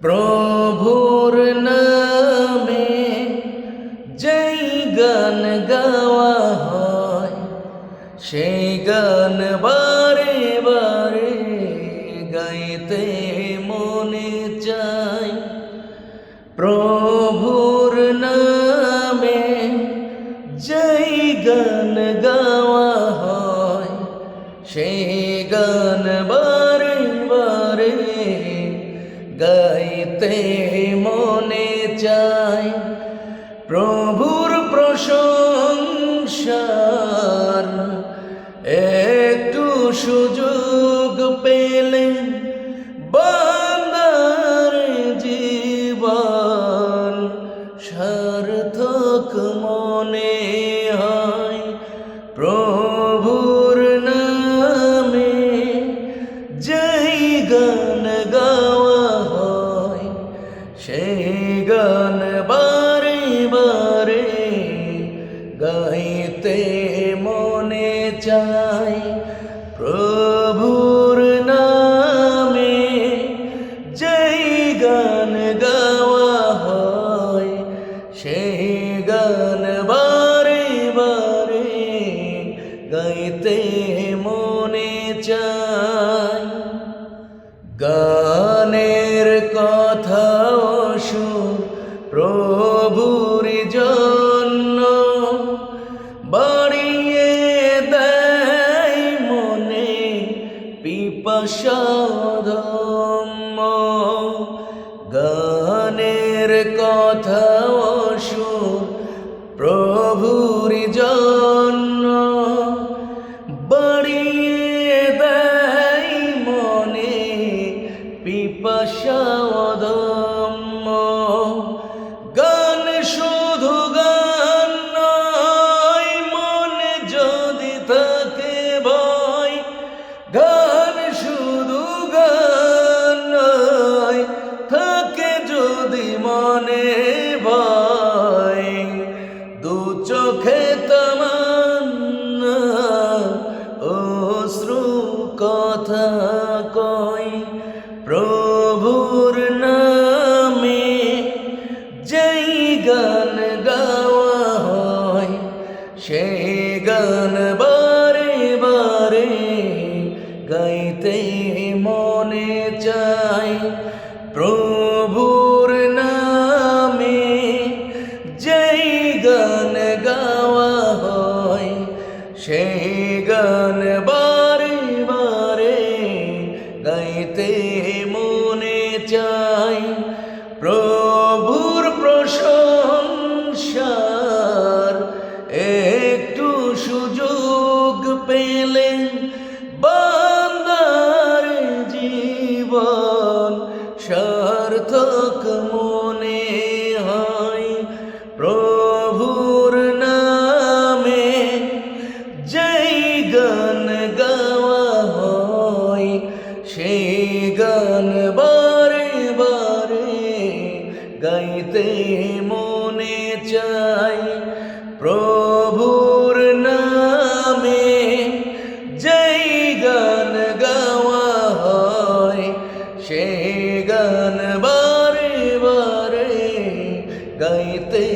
প্রভুর নামে যেই গান গাওয়া হয় সেই গান বারে বারে গাইতে মনে চায় প্রভুর চায় প্রভুর প্রশংসার একটু সুযোগ গান বারে বারে গাইতে মনে চায় প্রভুর নামে যেই গান গাওয়া হয় সেই গান বারে বারে গাইতে মনে চায় গানের পিপাসাদম গানের কথা শু প্রভুর জন্য বাড়িয়ে দেয় মনে পিপাসাদম তামান্না, অশ্রু কথা কয় প্রভুর নামে যেই গান গাওয়া হয় সেই গান বারে বারে গাইতে মনে চায়। প্রভুর সেই গান বারে বারে, গাইতে মনে চায় প্রভুর প্রশংসার। একটু সুযোগ পেলেন বান্দার জীবন সার্থক মনে গান গাওয়া হয় সেই গান বারে বারে গাইতে মনে চাই। প্রভুর নামে যেই গান গাওয়া হয় সেই গান বারে বারে গাইতে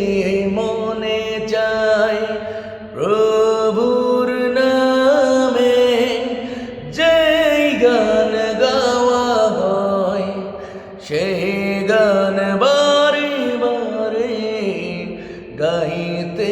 গাইতে